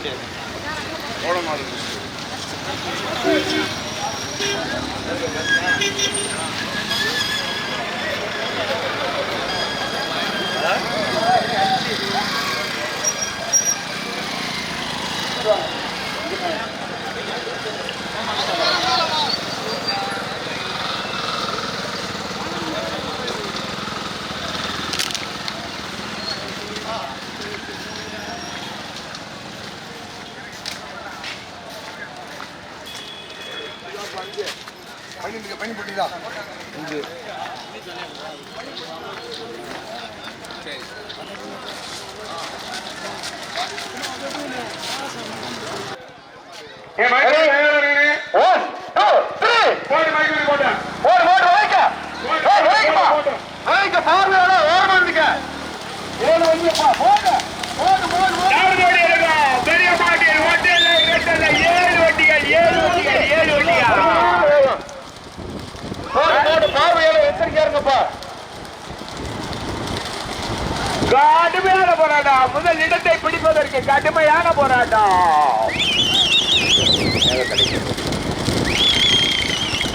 して。கடுமையான போராட்டம் முதல் இடத்தை பிடிப்பதற்கு கடுமையான போராட்டம்.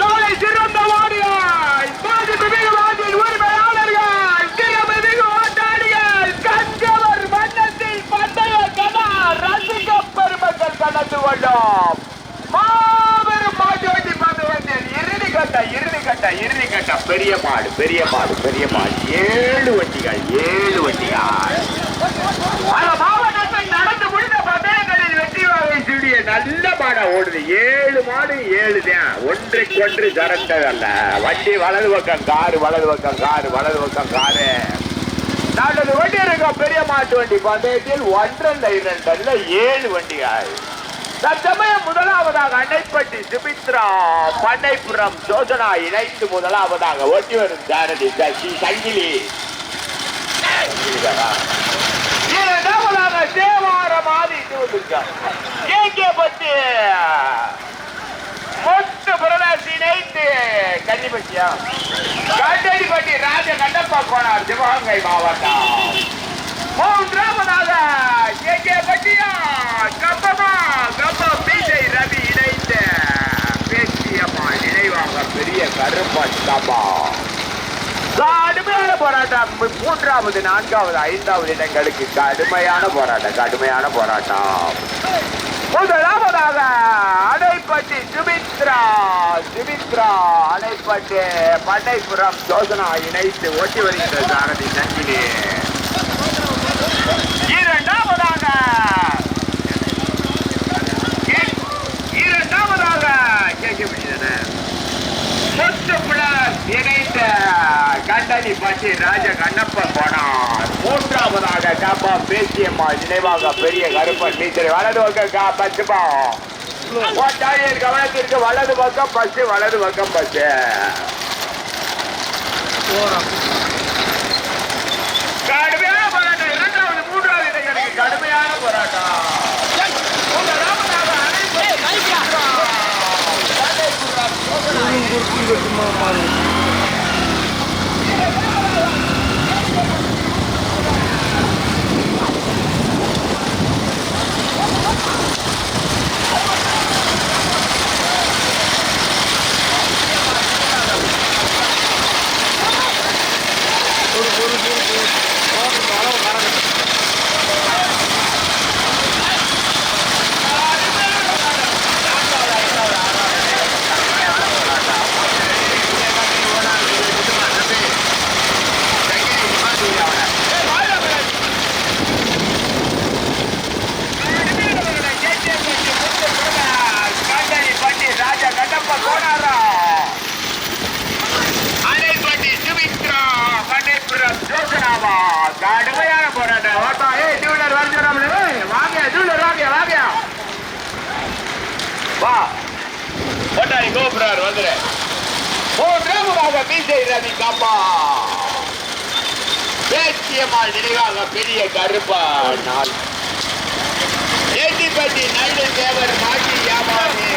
நாளை சிறந்த வாடியாய் பாதிப்புமிகு வார்டின் உரிமையாளர்கள் திறமைமிகு ஓட்டாளிகள் கண்கவர் வண்ணத்தில் பந்தய கலா ரசிக பெருமக்கள் கலந்து கொண்டோம். மாபெரும் மாட்டு பந்தயத்தில் இறுதி கட்ட இறுதி கட்ட இறுதி கட்ட பெரிய மாடு பெரிய மாடு பெரிய மாடு ஏழு வண்டிகள் ஏழு வண்டிகள் பல மாவட்டத்தில் நடந்து முடிந்த பந்தயங்களில் வெற்றி வாகை சூடிய நல்ல மாடா ஓடுது. ஏழு மாடு ஏழு தான் ஒன்றைக்கு ஒன்று சரண்டதல்ல வண்டி வலது பக்கம் காரு வலது பக்கம் காரு வலது பக்கம் காரு. நாலு வண்டி இருக்க. பெரிய மாட்டு வண்டி. பந்தயத்தில் ஒன்றரை இரண்டல்ல ஏழு வண்டிகள். தற்சமயம் முதலாவதாக அன்னைப்பட்டி சுமித்ரா பண்ணைப்புறம் ஜோசனா இணைத்து முதலாவதாக ஓட்டி வரும் சாரதி சசி சங்கிலி. தேவாரம் கே கே பத்தி. மொத்த பிரதேசி இணைந்து கன்னிப்பட்டியா? கண்டடிப்பட்டி ராஜ கண்டப்பா கோனார் சிவகங்கை மாவட்டம் மூன்றாவதாக கேகே பட்டியா கப்பமா கப்பா பிஜை ரவி இணைந்து பேசியம்மா நினைவாக பெரிய கருப்பன் கப்பா கடுமையான போராட்டம் மூன்றாவது நான்காவது ஐந்தாவது இடங்களுக்கு கடுமையான போராட்டம் கடுமையான போராட்டம். முதலாவதாக அணைப்பட்டி சுமித்ரா சுமித்ரா அணைப்பட்டு பண்ணைப்புறம் ஜோசனா இணைத்து ஓட்டி வருகின்ற சாரதி சங்கிலி. இரண்டாவதாக இரண்டாவதாக கேட்க முடியாது சொத்து பிளஸ் இணை கண்டனி பட்டி ராஜ கண்ணப்பன் போனார். மூன்றாவதாக காப்பா பேசியம்மா நினைவாக பெரிய கருப்பன் டீச்சர் வலது பக்கம் கா பச்சுப்பா ஓட்டாளியர் கவனத்திற்கு வலது பக்கம் பஸ் வலது பக்கம் பஸ் கடுமையான போராட்டம். இரண்டாவது மூன்றாவது இடைகளுக்கு கடுமையான போராட்டம். அளவு கடுமையான போராட்டம் ஓட்டா ஏய் டூலர் வந்துடுறாங்களே வாங்க டூலர் வாங்க வாங்க வா ஓட்டா கோபுரார் வந்துடு மூன்றாவதாக ரவி காப்பா. பேச்சியம்மாள் நினைவாக பெரிய கருப்பா நாள். ஏட்டிப்பட்டி நல்ல தேவர் மாட்டி வியாபாரி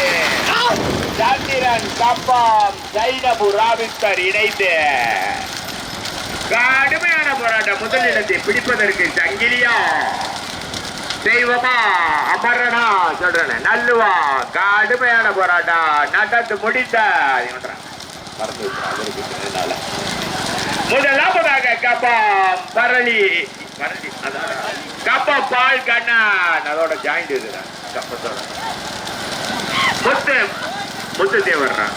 சந்திரன் கப்பாம் சைனபு ராவிஸ்தர் இணைந்து. கடுமையான போராட்டம் முதலிடத்தை பிடிப்பதற்கு சங்கிலியா. தெய்வமா அமரனா சொல்றேன். நல்லுவா கடுமையான போராட்டம். நடந்து முடித்த இவன்றான். மறந்து அவருக்கு முதலாவதாக கப்பா பரளி. பரளி அதான். கப்பம் பால் கண்ணன். அதோட ஜாயிண்ட் இதுதான் கப்பத்தோட. முத்து முத்து தேவர்றான்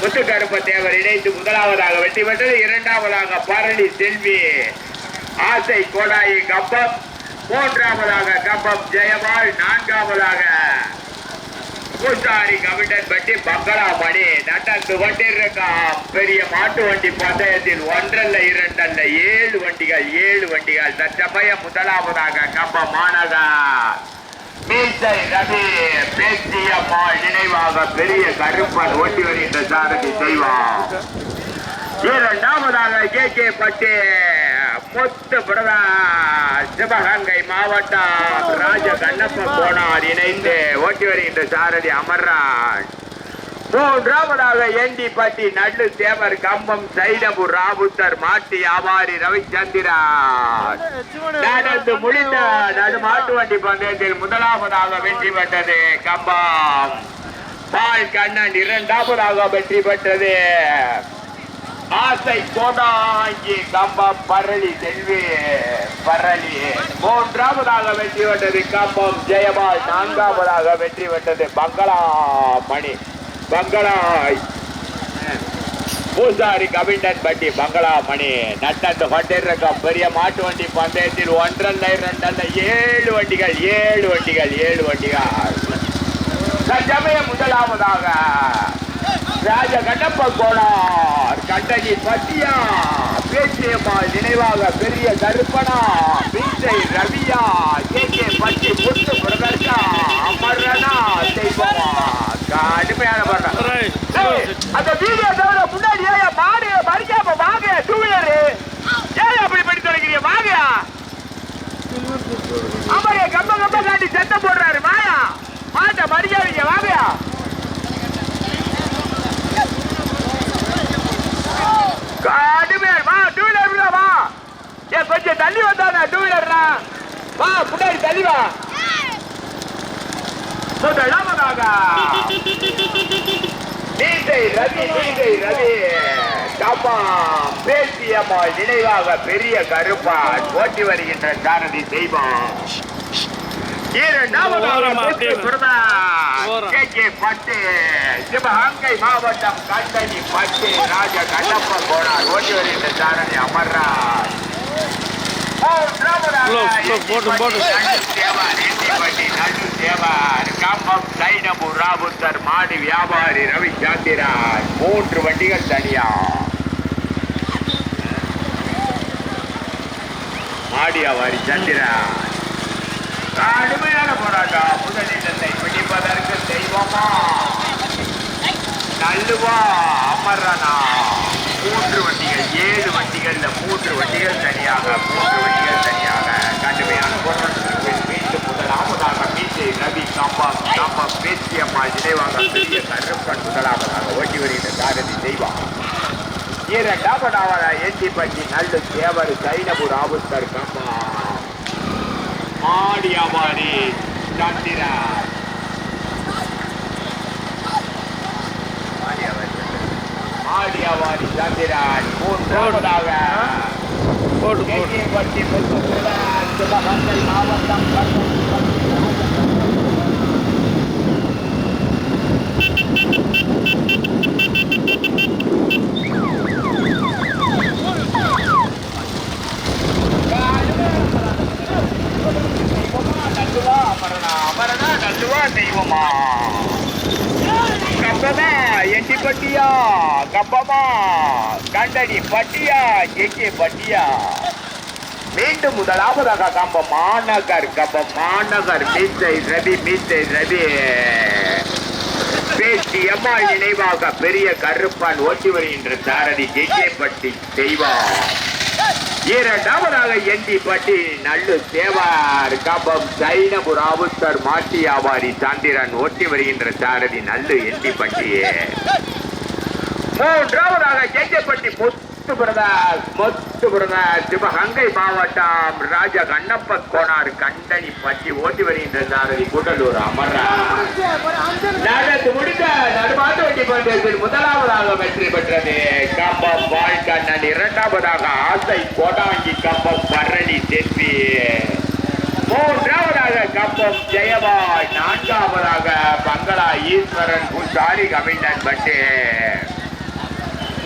முத்து கருப்ப தேவர் இணைந்து முதலாவதாக வெற்றி பெற்றது. இரண்டாவதாக பரணி செல்வி. ஆசை கோடாயி கப்பம். மூன்றாவதாக கப்பம் ஜெயபால். நான்காவதாக பூசாரி கவிடன் பட்டி பங்களா மணி நடந்து கொண்டிருக்காம் பெரிய மாட்டு வண்டி பந்தயத்தில் ஒன்றல்ல இரண்டல்ல. ஏழு வண்டிகள் ஏழு வண்டிகள். தற்சமயம் முதலாவதாக கம்ப மாநகர். மீசை ரவி பேச்சியம்மாள் நினைவாக பெரிய கருப்பன் ஓட்டி வருகின்ற சாரதி செய்வான் இரண்டாவதாக கே கே பட்டே முத்து பிரதா சிவகங்கை மாவட்டம் ராஜ கண்ணப்ப போனார் இணைந்து ஓட்டி வருகின்ற சாரதி அமர்ராஜ். மூன்றாவதாக எண்டி பட்டி தேவர் கம்பம் சைடபுர் ராபுத்தர் மாட்டு வியாபாரி ரவிச்சந்திரன் நடந்து முடிந்த நடு மாட்டு வண்டி பந்தயத்தில் முதலாவதாக வெற்றி பெற்றது கம்பம். பால் கண்ணன் இரண்டாவதாக வெற்றி பெற்றது. ஆசை கோடாங்கி கம்பம் பரளி செல்வி பரளி மூன்றாவதாக வெற்றி பெற்றது கம்பம் ஜெயபால். நான்காவதாக வெற்றி பெற்றது பங்களா மணி பங்களாய் பூசாரி கவிண்டன் பட்டி பங்களா மணி நட்டந்து கொண்டிருக்க பெரிய மாட்டு வண்டி பந்தயத்தில் ஒன்றல்ல இரண்டல்ல ஏழு வண்டிகள் ஏழு வண்டிகள் ஏழு வண்டிகள். தற்சமயம் முதலாவதாக ராஜ கண்ணப்ப கோடார் கண்டகி பட்டியா பேச்சியம்மாள் நினைவாக பெரிய கருப்பனா மீசை ரவியா கே கே பட்டி முத்து பிரதர்ஷா அமரனா செய்வமா கடுமையான அந்த வீடியோ தவிர முன்னாடி ஏன் மாடு மறிக்காம வாங்க டூ வீலரு ஏன் அப்படி பண்ணி தொலைக்கிறீங்க வாங்க. ஆமாங்க கம்ப கம்ப காட்டி சத்தம் போடுறாரு மாயா. மாட்ட மறிக்காதீங்க வாங்க கடுமையா வா டூ வீலர் வா. ஏன் கொஞ்சம் தள்ளி வந்தானே டூ வீலர்னா வா முன்னாடி தள்ளி வா. முதலாவதாக ரவி நீதை ரவி. பேசியம்மாள் நினைவாக பெரிய கருப்பான் ஓட்டி வருகின்ற சாரதி தெய்வம். இரண்டாவதாக ஓரமா கே கே பட்டு சிவகங்கை மாவட்டம் கண்டனி பட்டு ராஜ கண்ணப்ப கோனார் ஓட்டி வருகின்ற சைனபுர் ராபுத்தர் மாடி வியாபாரி ரவி சாந்திராஜ் மூன்று வண்டிகள் தனியா. மாடி வியாபாரி சந்திராஜ் கடுமையான போராட்டம். முதலிடத்தை பிடிப்பதற்கு தெய்வமா? நல்லுவா அமரனா. மூன்று வண்டிகள் ஏழு வண்டிகள்ல மூன்று வண்டிகள் தனியாக மூன்று வண்டிகள் தனியாக கடுமையான போராட்டத்திற்கு மீண்டும் முதலாவதாக மீசை ரவி கம்பம் கம்பம் பேச்சியம்மா நினைவாக பெரிய கருப்பன் முதலாவதாக ஓட்டி வருகின்ற சாரதி தெய்வம். இரண்டாவதாக எட்டிப்பட்டி நல்ல தேவர் சைனபுர் ஆபுத்தர் கம்பா மாடியாவாரி சந்திரா. மாடியாவாரி சந்திரான் மூன்றாவதாக போட்டு போட்டு மாவட்டம் அமரனா நல்லுவா தெய்வமா கப்பமா எட்டி பட்டியா கப்பமா கண்டடி பட்டியா ஜெகே பட்டியா? மீண்டும் முதலாவதாக கம்ப மாநகர் கம்ப மாநகர் மீச்சை ரவி மீச்சை ரவி. பேசி எம்மாள் நினைவாக பெரிய கருப்பான் ஓட்டி வருகின்ற சாரதி ஜெகே பட்டி செய்வா இரண்டாவதாக எண்டி பட்டி நல்லு தேவார் கபம் சைனபுர் மாட்டி வியாபாரி சாந்திரன் ஓட்டி வருகின்ற சாரதி நல்லு எண்டி பட்டியே. மூன்றாவதாக எஞ்சப்பட்டி முத்து பிரதாஸ் முத்து பிரதாஸ். சிவகங்கை மாவட்டம் ராஜ கண்ணப்ப கோனார் கண்டனி பட்டி ஓட்டி வருகின்ற சாரதி கூட்டலூர் அமர்ரா நடந்து முடிந்த நடுமாட்டு வண்டி பந்தயத்தில் முதலாவதாக வெற்றி பெற்றது கம்பம் வாழ்கண்ணன் இரண்டாவதாக ஆசை கோடாங்கி கம்பம் பரணி செல்வி மூன்றாவதாக கம்பம் ஜெயபால் நான்காவதாக பங்களா ஈஸ்வரன் பூசாரி கவிஞன் நான்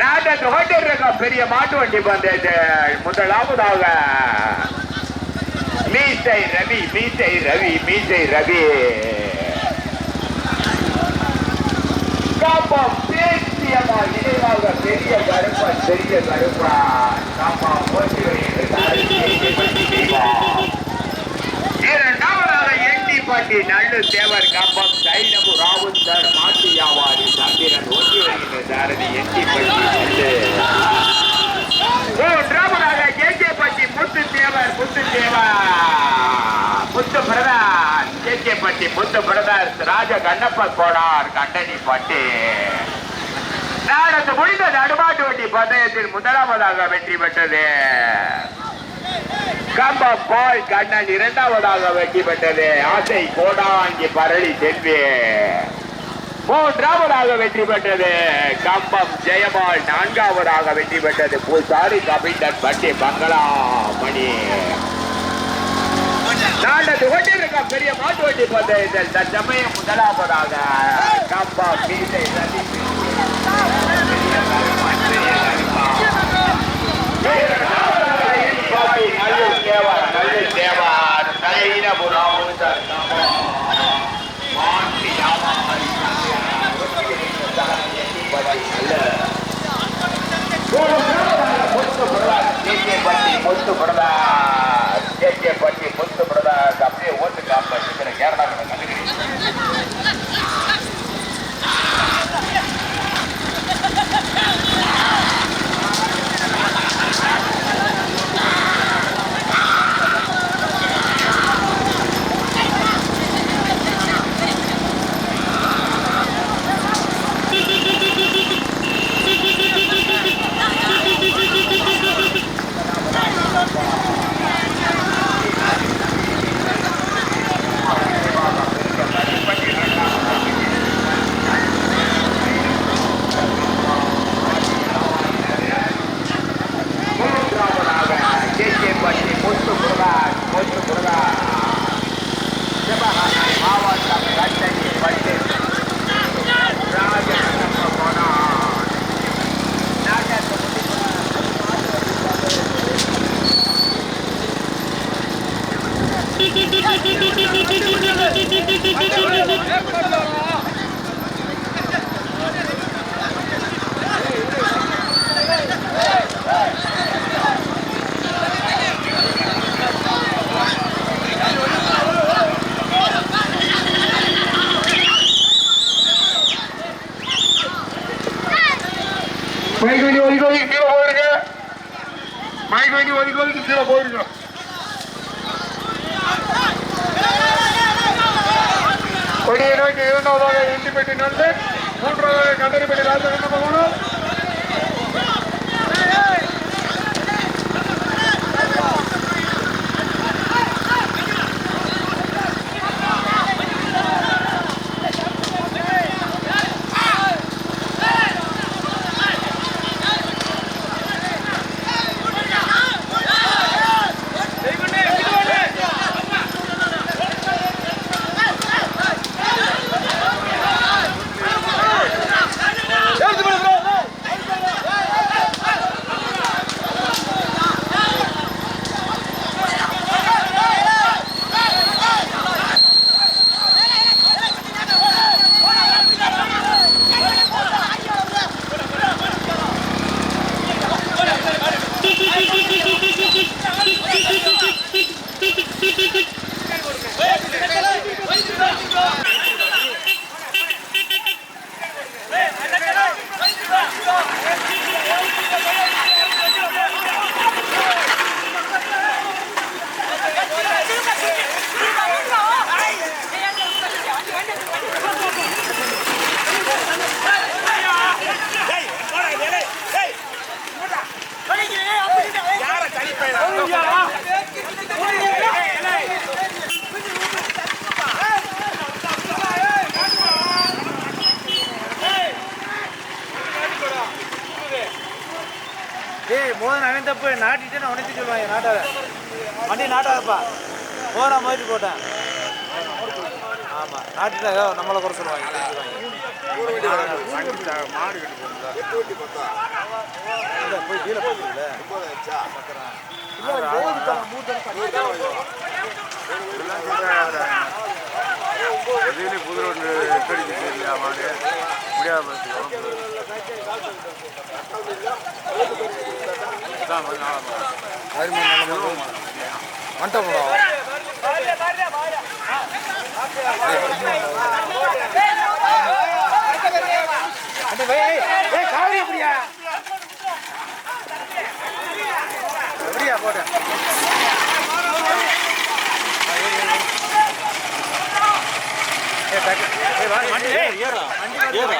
நாட்டத்து கொண்டிருக்க பெரிய மாட்டு வண்டி வந்தது முதலாவதாக. மீசை ரவி மீசை ரவி மீசை ரவி. காப்பம் பேசியமா நினைவாக பெரிய கருப்பா பெரிய கருப்பா. காப்பா போட்டி இரண்டாவதாக இரண்டாவது பாட்டி நல்லு தேவர் காப்பம் சைனபு ராவுத் சார் மாட்டு வியாபாரி சந்திரன் ஒட்டி வருகின்ற சாரதி எண்ணி பட்டி நல்லு மூன்றாவதாக கேகே பட்டி முத்து தேவர் முத்து தேவர் முத்து பிரதாஸ் கேகே பட்டி முத்து பிரதாஸ் ராஜ கண்ணப்ப கோடார் கண்டனி பட்டி. நாடத்து முடிந்த நடுமாட்டு வண்டி பந்தயத்தில் முதலாவதாக வெற்றி பெற்றது. கம்பம் பால் கண்ணன் இரண்டாவதாக வெற்றி பெற்றது. ஆசை கோடாங்கி பரளி செல்வி. மூன்றாவதாக வெற்றி பெற்றது. கம்பம் ஜெயபால் நான்காவதாக வெற்றி பெற்றது. பூசாரி கபிண்டன் பட்டி பங்களா மணி நாடது கொண்டிருக்க பெரிய மாட்டு வண்டி பந்தயத்தில் தற்சமயம் முதலாவதாக கம்பம் மீசை ரவி பெரிய கருப்பன், பெரிய கருப்பன். நல்ல தேவர் நல்ல தேவர் நளினபுரம் மாற்றி யாமாரி முத்து பிரதாஸ் கேகே பட்டி முத்து பிரதாஸ் கேகே பட்டி முத்து பிரதாஸ் அப்படியே ஓட்டு காப்ப இருக்கிற கேரளா கண்டுக்கிறேன் மூன்றாவதாக கேகே பட்டி முத்து பிரதாஸ் முத்து பிரதாஸ் சிவகங்கை மாவட்டம் கட்டணி பட்டி ராஜகண்ணப்ப கோனார் நாட்டத்து மைக் வண்டி ஒதுக்கி ஒதுக்கி கீழே போயிருங்க மைக் வண்டி ஒதுக்கி ஒதுக்கி கீழே போயிருங்க கொடியை நோக்கி இரண்டாவதாக எண்டிப்பட்டி நல்லு மூன்றாவதாக கண்டறிப்பட்டி ராஜகண்ண பகவானும் தான் ஆமாம் நாட்டில் நம்மளை குறை சொல்லுவாங்க. மாடு இல்லை போய் கீழே போகுதுல்ல இதுலேயும் புது ரோடு கடிச்சு இல்லையா மாடு முடியாத மண்டபம். காவிரி அப்படியா அப்படியா போட்ட ஏறா ஏறா ஏறா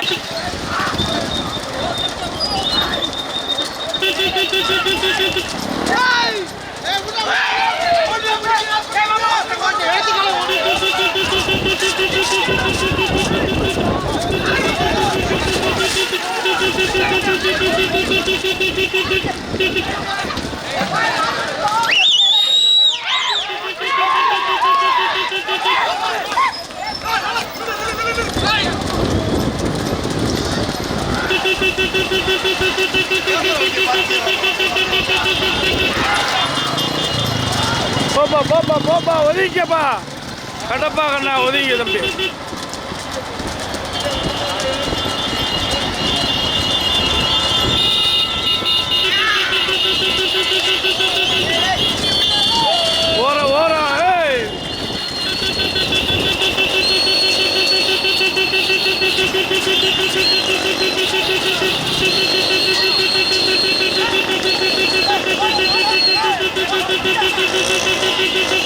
போப்பா போப்பா போப்பா ஒதுங்கப்பா கடப்பா கண்ணா ஒதுங்க தம்பி. Thank you.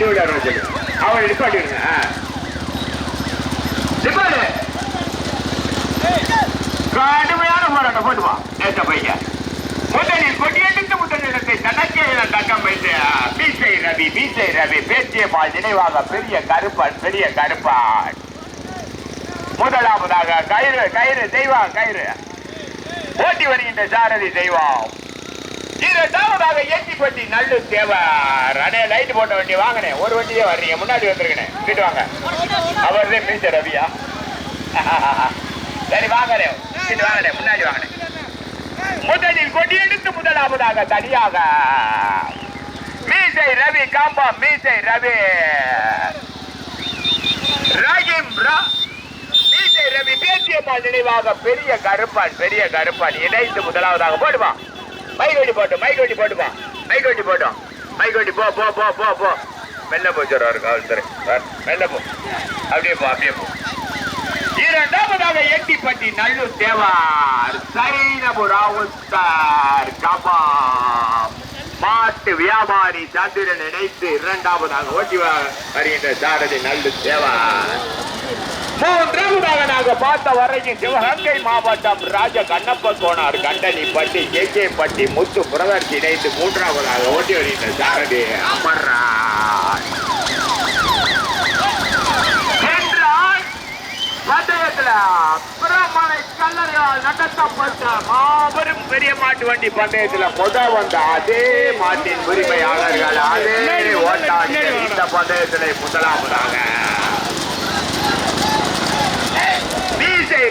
அடி பின்னாடி சொல்லு. வீலர் நிப்பாட்டி விடுங்க. ஆ. கடுமையான போராட்டம். போட்டுவா நேற்ற பையன். முதலில் கொடியெடுத்து முதலிடத்தை தனக்கே தக்கம் வைத்து பீசை ரவி பீசை ரவி பேச்சிய பால் நினைவாக பெரிய கருப்பான் பெரிய கருப்பான். முதலாவதாக கயிறு கயிறு தெய்வம் கயிறு. ஓட்டி வருகின்ற சாரதி தெய்வம். இரண்டாவதாக ஏற்றிப்பட்டி நல்லு தேவர். அண்ணே லைட் போட்ட வண்டி வாங்கினேன். ஒரு வண்டியே வர்றீங்க. முன்னாடி வந்துருங்கண்ணே கிட்டு வாங்க. அவர் தான் மீச ரவியா. சரி வாங்கண்ணே கிட்டு வாங்கண்ணே முன்னாடி வாங்கினேன். முதலில் கொடியெடுத்து முதலாவதாக தனியாக மீசை ரவி காம்பா மீசை ரவி. ராகிம் ரா. மீசை ரவி பேசியம்மா நினைவாக பெரிய கருப்பான் பெரிய கருப்பான். இணைந்து முதலாவதாக போடுவான் மைக் வெட்டி போட்டு மைக் வெட்டி போட்டுப்பா மைக் வெட்டி போட்டோம் மைக் வெட்டி போ போ போ போ போ. மெல்ல போச்சுறாரு காவல்துறை சார் மெல்ல போ. அப்படியே போ அப்படியே போ. இரண்டாவதாக எட்டிப்பட்டி நல்லூர் தேவார் சைனபுராவுத்தார் கபா மாட்டு வியாபாரி சந்திரன் இணைத்து இரண்டாவதாக ஓட்டி வருகின்ற சாரதி நல்லு தேவார் மூன்றாவதாக நாங்க பார்த்த வரைக்கும் சிவகங்கை மாவட்டம் ராஜ கண்ணப்ப கோனார் கண்டனி பட்டி கே கே பட்டி முத்து பிரதர்ஸ் இணைந்து மூன்றாவதாக ஓட்டி வருகின்ற சாரதி நடத்தப்பட்ட மாபெரும் பெரிய மாட்டு வண்டி பந்தயத்துல முத வந்த அதே மாட்டின் உரிமையாளர்கள் அதே ஓட்டாளிகள் இந்த பந்தயத்திலே முதலாவதாக மீசை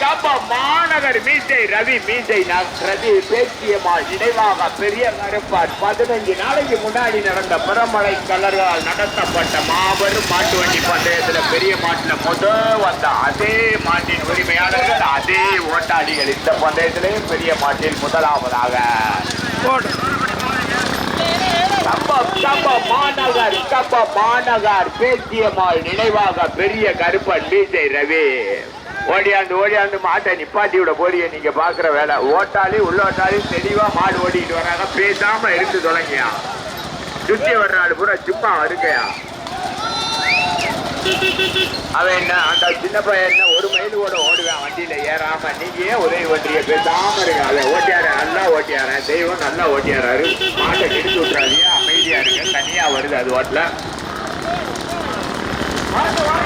கம்ப மாநகர் மீசை ரவி மீசை ரவி பேச்சியம்மா நினைவாக பெரிய கருப்பார். பதினஞ்சு நாளைக்கு முன்னாடி நடந்த பிறமலை கலர்களால் நடத்தப்பட்ட மாபெரும் மாட்டு வண்டி பந்தயத்துல பெரிய மாட்டுல முத வந்த அதே மாட்டின் உரிமையாளர்கள் அதே ஓட்டாளிகள் இந்த பந்தயத்திலேயும் பெரிய மாட்டில் முதலாவதாக. மாநகர் கம்பம் மாநகர் பேச்சியம்மாள் நினைவாக பெரிய கருப்பன் மீசை ரவி. ஓடியாந்து ஓடியாந்து மாட்டை நிப்பாட்டி விட போறிய நீங்க பாக்குற வேலை. ஓட்டாளி உள்ள தெளிவா மாடு ஓடிட்டு வராங்க. பேசாம இருந்து தொடங்கியா? சுத்தி வர்றாள் பூரா சும்மா இருக்கையா அவன் என்ன அந்த சின்ன பையன் என்ன ஒரு மைல் கூட ஓடுவேன் வண்டியில ஏறாம. நீங்க ஏன் உதவி பண்றீங்க பேசாம இருங்க. அதை ஓட்டியாரு நல்லா ஓட்டியாரன் தெய்வம் நல்லா ஓட்டியாராரு மாட்டை கெடுத்து விட்டுறாதீங்க. அமைதியா இருங்க. தனியா வருது அது ஓட்டல.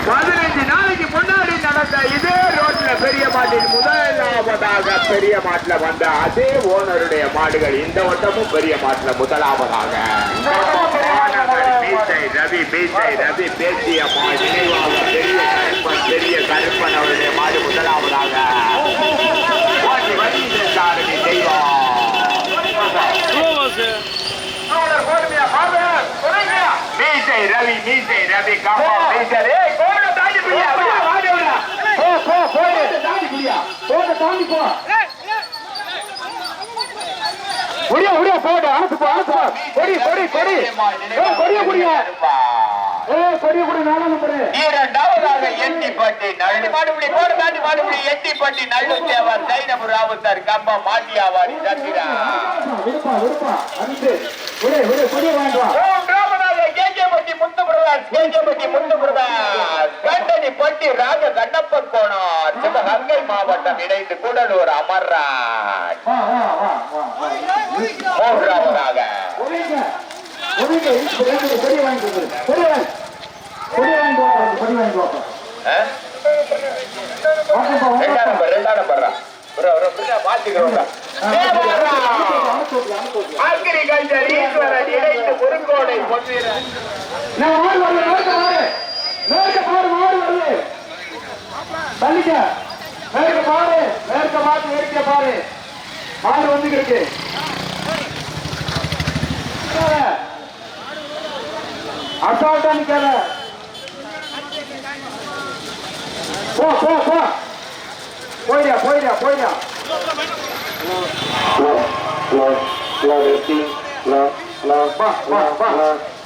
பதினஞ்சு நாளைக்கு முன்னாடி நடந்த இதே ரோட்ல பெரிய மாட்டின் முதலாவதாக பெரிய மாட்டுல வந்த அதே ஓனருடைய மாடுகள் இந்த வட்டமும் பெரிய மாட்டுல முதலாவதாக. ரவி பீசை ரவி பேசிய மா நினைவாக பெரிய கருப்பன் பெரிய கருப்பன் அவருடைய மாடு முதலாவதாக. மீசை ரவி மீசை ரவி கம்பா ஏய் கோவில தாண்டி விடா போ போ போடு தாண்டி பிடியா போடு தாண்டி போ. முடியா முடியா போடு அனுப்பு போ அனுப்பு போ. கொடி கொடி கொடி. ஏய் கொடிய குடியா? ஏய் கொடிய குடி நானும் நம்புறேன் இரண்டாவதாக எட்டிப்பட்டி நல்லி மாடுபடி போடு தாண்டி மாடுபடி. எட்டிப்பட்டி நல்லு தேவர் சைனபுர ராவுத்தர் கம்பம் மாட்டியாவாடி சந்திரா. விடுப்பா விடுப்பா அன்பு விடு விடு கொடிய வாங்கிட்டு வா. மூன்றாவதாக கேஜேபட்டி முத்து பிரதாஸ் கேஜேபட்டி முத்து பிரதாஸ் கண்டனி பட்டி ராஜ கண்ணப்பன் கோணம் சிவகங்கை மாவட்டம் இணைந்து கூடலூர் அமர்ராஜ். மூன்றாவதாக ரெண்டாம் நம்பர் ரெண்டாம் நம்பர்ரா. ப்ரோ ப்ரோ பின்ன மாத்திக்கிறோம் அக்ரிகல்ச்சர் ஈஸ்வரன் இணைந்து முருங்கோடை பொன்வீரன் தள்ளிக்க மேற்க மாடு மேற்க மாடு மேற்க பாரு மாடு வந்து அசால்ட்டா நிக்காத போ போ போ. போயிடா போயிடா போயிடா.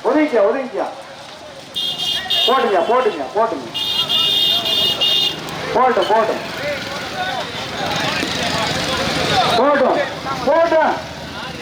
ஒதுங்கியா ஒதுங்கியா போட்டுங்க போட்டுங்க போட்டுங்க. போட்டும் போட்டும் போட்டும் போட்டும்